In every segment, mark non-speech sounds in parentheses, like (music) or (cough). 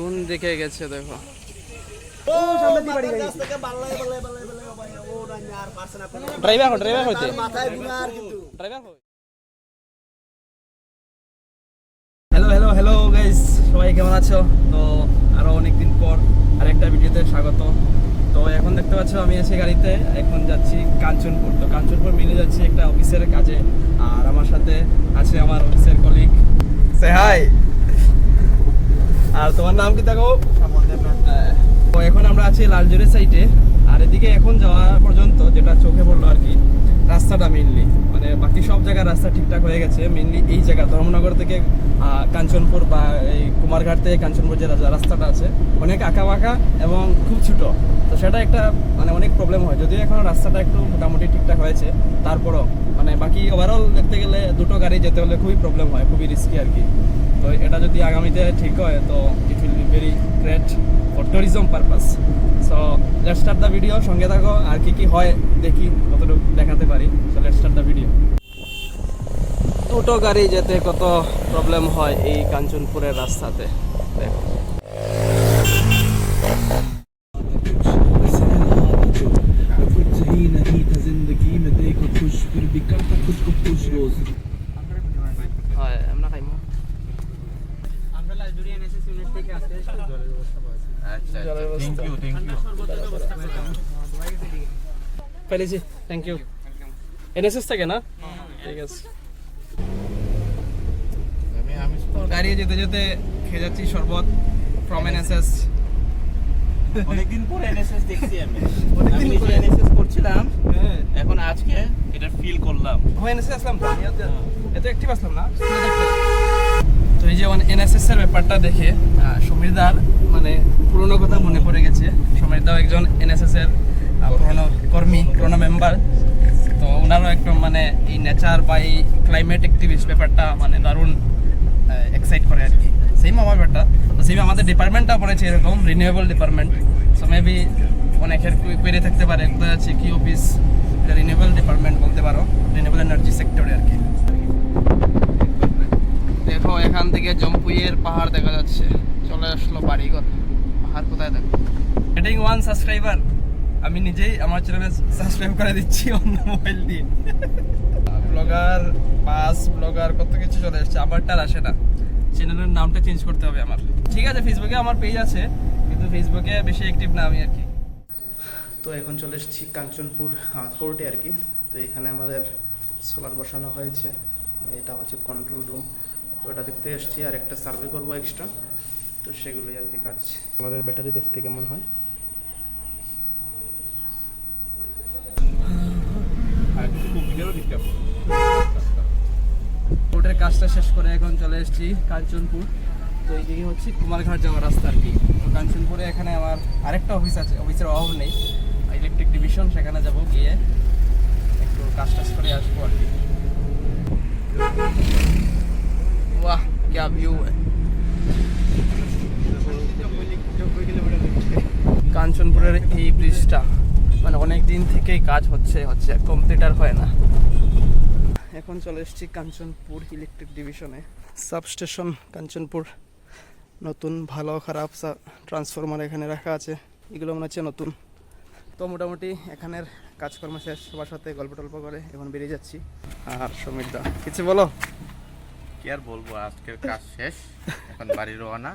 কোন দিকে গেছে দেখো। ড্রাইভার ড্রাইভার হইতে। হ্যালো হ্যালো হ্যালো গাইস সবাই কেমন আছো? তো আরও অনেকদিন পর আরেকটা ভিডিওতে স্বাগত। তো এখন দেখতে পাচ্ছ আমি আছি গাড়িতে। এখন যাচ্ছি কাঞ্চনপুর। তো কাঞ্চনপুর মিলে যাচ্ছি একটা অফিসের কাজে। আর আমার সাথে আছে আমার অফিসের কলিগ সে হাই আর তোমার নাম কি দেখো এখন আমরা আছি লালজোরের সাইডে আর এদিকে এখন যাওয়া পর্যন্ত যেটা চোখে পড়ল আর কি রাস্তাটা মেনলি মানে বাকি সব জায়গার রাস্তা ঠিকঠাক হয়ে গেছে মেনলি এই জায়গা ধর্মনগর থেকে আহ, কাঞ্চনপুর বা এই কুমারঘাট থেকে কাঞ্চনপুর যে রাস্তা- রাস্তাটা আছে অনেক আঁকা বাঁকা এবং খুব ছোট। তো সেটা একটা মানে অনেক প্রবলেম হয়। যদিও এখন রাস্তাটা একটু মোটামুটি ঠিকঠাক হয়েছে, তারপরও মানে বাকি ওভারঅল দেখতে গেলে দুটো গাড়ি যেতে হলে খুবই প্রবলেম হয়, খুবই রিস্কি আর কি। তো এটা যদি আগামীতে ঠিক হয়, তো it will be very great for tourism purpose so let start the video সঙ্গে থাকো, আর কি কি হয় দেখি, কতটুকু দেখাতে পারি। So let start the video দুটো গাড়ি যেতে কত প্রবলেম হয় এই কাঞ্চনপুরের রাস্তাতে? দেখো। Ikan tapos ko push হয় আমরা খাইমু। আমরা লাইব্রেরি এনেছি সিনিয়র থেকে আছে জলের আচ্ছা থ্যাংক ইউ থ্যাংক ইউ পেলে জি থ্যাংক ইউ এনএসএস থেকে না? ঠিক আছে। দাঁড়িয়ে যেতে যেতে খেয়ে যাচ্ছি শরবত ফ্রম এনএসএস অনেকদিন পর এনএসএস দেখছি আমি। অনেকদিন পর। এনএসএস করছিলাম ফিল করলাম। এনএসএস আসলাম তো এত- অ্যাক্টিভ আসলাম না তো এই যে এনএসএস এর ব্যাপারটা দেখে আহ, সমীরদার মানে পুরোনো কথা মনে পড়ে গেছে। সমীরদাও একজন এনএসএস এর পুরোনো কর্মী পুরোনো মেম্বার তো ওনারও একটু মানে এই নেচার বা এই ক্লাইমেট অ্যাক্টিভিস্ট ব্যাপারটা মানে দারুণ এক্সাইট করে আর কি। সেম আমার ব্যাপারটা। তো সেম আমাদের ডিপার্টমেন্টটা পড়েছে এরকম রিনিউয়েবল ডিপার্টমেন্ট সো মেবি অনেকের কোয়েরি থাকতে পারে কোথায় আছে কি অফিস রিনিউয়েবল ডিপার্টমেন্ট বলতে পারো রিনিউয়েবল এনার্জি সেক্টরে আর কি। দেখো এখান থেকে জম্পুইয়ের পাহাড় দেখা যাচ্ছে। চলে আসলো বাড়িঘর। পাহাড় কোথায় দেখো? গেটিং ওয়ান সাবস্ক্রাইবার আমি নিজেই আমার চ্যানেলে সাবস্ক্রাইব করে দিচ্ছি অন্য মোবাইল দিয়ে। ব্লগার পাস ব্লগার কত কিছু চলে এসছে আমারটা আর আসে না। চ্যানেলের নামটা চেঞ্জ করতে হবে আমার। ঠিক আছে ফেসবুকে আমার পেজ আছে কিন্তু ফেসবুকে বেশি অ্যাক্টিভ না আমি আর কি। তো এখন চলে এসেছি কাঞ্চনপুর কোর্টে আর কি। তো এখানে আমাদের সোলার বসানো হয়েছে। এটা হচ্ছে কন্ট্রোল রুম তো এটা দেখতে এসেছি, আর একটা সার্ভে করব এক্সট্রা তো সেগুলোই আর কি কাজ। সোলারের ব্যাটারি দেখতে কেমন হয়? কোর্টের কাজটা শেষ করে এখন চলে এসেছি কাঞ্চনপুর। তো এই দিকে হচ্ছে কুমারঘাট যাওয়ার রাস্তা আর কি। তো কাঞ্চনপুরে এখানে আমার আরেকটা অফিস আছে অফিসের অভাব নেই। ইলেকট্রিক ডিভিশন সেখানে যাব গিয়ে একটু কাজ টাজ করে আসবো আর কি বাহ क्या व्यू है কাঞ্চনপুরের এই ব্রিজটা মানে অনেক দিন থেকেই কাজ হচ্ছে হচ্ছে কমপ্লিট আর হয় না এখন চলে এসেছি কাঞ্চনপুর ইলেকট্রিক ডিভিশনে সাবস্টেশন কাঞ্চনপুর নতুন ভালো খারাপ ট্রান্সফরমার এখানে রাখা আছে এগুলো মনে হচ্ছে নতুন তো মোটামুটি এখানের কাজকর্ম শেষ সবার সাথে গল্প টল্প করে এখন বেরিয়ে যাচ্ছি। আর সমীর দা কিছু বলো? কি আর বলব আজকের কাজ শেষ এখন বাড়ি রওনা।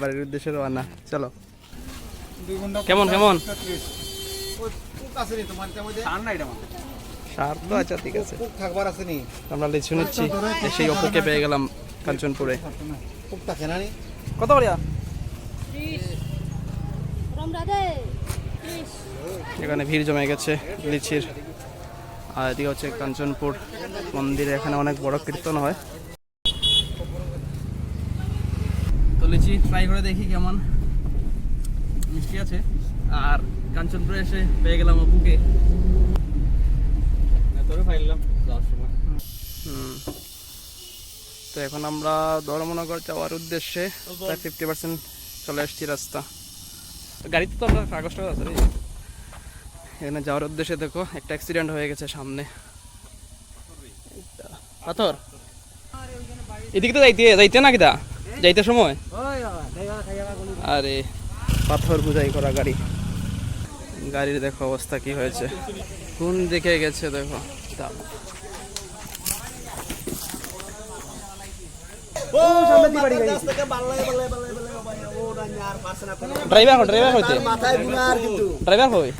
বাড়ির উদ্দেশ্যে রওনা চলো। কেমন কেমন? সার তো আচ্ছা ঠিক আছে। থাকবার আছে নি। আমরা লিচু নিচ্ছি সেই অপুকে পেয়ে গেলাম কাঞ্চনপুরে। খুব থাকে না। কত From Radhe. এখানে ভিড় জমে গেছে লিচির। আর এদিকে হচ্ছে কাঞ্চনপুর মন্দিরে এখানে অনেক বড় কীর্তন হয়। তো লিচি ট্রাই করে দেখি কেমন। মিষ্টি আছে। আর কাঞ্চনপুরে এসে পেয়ে গেলাম অপুকে তোরে ফাইলাম যাওয়ার সময়। তো এখন আমরা ধর্মনগর যাওয়ার উদ্দেশ্যে প্রায় ফিফটি পার্সেন্ট চলে আসছি রাস্তা। গাড়িতে তো আপনার কাগজ টাগজ আছে এখানে যাওয়ার উদ্দেশ্যে দেখো একটা অ্যাক্সিডেন্ট হয়ে গেছে সামনে। পাথর? এদিকে তো যাইতে যাইতে না কিদা যাইতে সময়? আরে পাথর বুঝাই করা গাড়ি। গাড়ির দেখো অবস্থা কি হয়েছে। কোন দিকে গেছে দেখো দাও। ড্রাইভার হয় ড্রাইভার হইতে ড্রাইভার হয়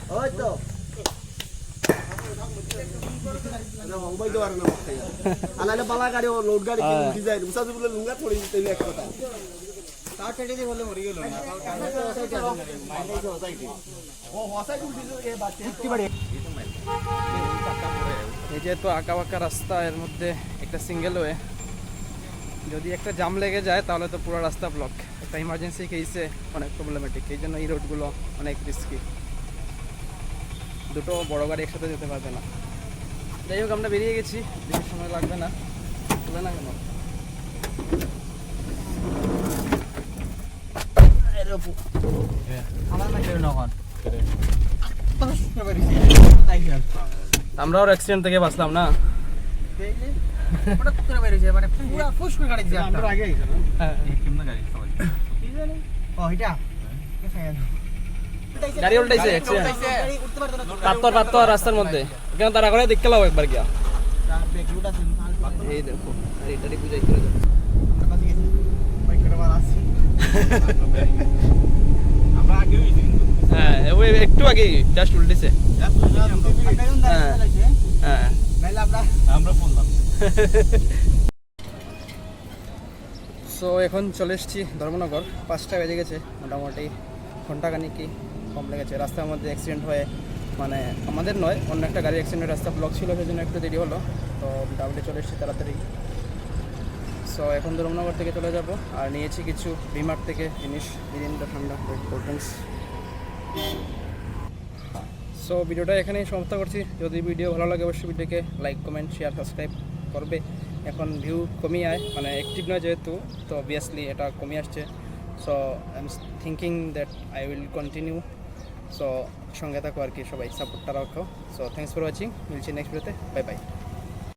আনালে বালা গাড়ি ও লোড গাড়ি হ্যাঁ। বাচ্চা। এই যে তো আঁকা বাঁকা রাস্তা এর মধ্যে একটা সিঙ্গেল ওয়ে যদি একটা জাম লেগে যায় তাহলে তো পুরো রাস্তা ব্লক একটা ইমার্জেন্সি কেসে অনেক প্রবলেমেটিক এই জন্য এই রোডগুলো অনেক রিস্কি দুটো বড় গাড়ি একসাথে যেতে পারবে না। যাই হোক আমরা বেরিয়ে গেছি। বেশি সময় লাগবে না। তুলে না কেন আমরাও অ্যাক্সিডেন্ট থেকে বাঁচলাম না। হ্যাঁ গাড়ি উল্টাইছে। পাত্তর পাত্তর রাস্তার মধ্যে। এখানে তারা করে দেখতে লাও একবার গিয়া। এই দেখো করে যাচ্ছে আমরা। হ্যাঁ একটু আগে জাস্ট উল্টেছে। হ্যাঁ হ্যাঁ। আমরা বললাম (laughs) সো এখন চলে এসেছি ধর্মনগর। পাঁচটা বেজে গেছে, মোটামুটি ঘন্টাখানি কি কম লেগেছে। রাস্তার মধ্যে অ্যাক্সিডেন্ট হয়ে মানে আমাদের নয়, অন্য একটা গাড়ি অ্যাক্সিডেন্ট রাস্তা ব্লক ছিল সেই জন্য একটু দেরি হলো। তো ডাবলে চলে এসেছি তাড়াতাড়ি। সো এখন ধর্মনগর থেকে চলে যাব, আর নিয়েছি কিছু বিমার থেকে জিনিস বিভিন্ন ঠান্ডা কোল্ড ড্রিঙ্কস সো ভিডিওটা এখানেই সমাপ্ত করছি। যদি ভিডিও ভালো লাগে, অবশ্যই ভিডিওকে লাইক কমেন্ট শেয়ার সাবস্ক্রাইব করবে। এখন ভিউ কমই আয় মানে অ্যাক্টিভ নয় যেহেতু, তো অবভিয়াসলি এটা কমে আসছে। So I am thinking that I will continue so সঙ্গে থাকো আর কি, সবাই সাপোর্টটা রাখো। সো থ্যাংকস ফর ওয়াচিং মিলছি নেক্সট ভিডিওতে বাই বাই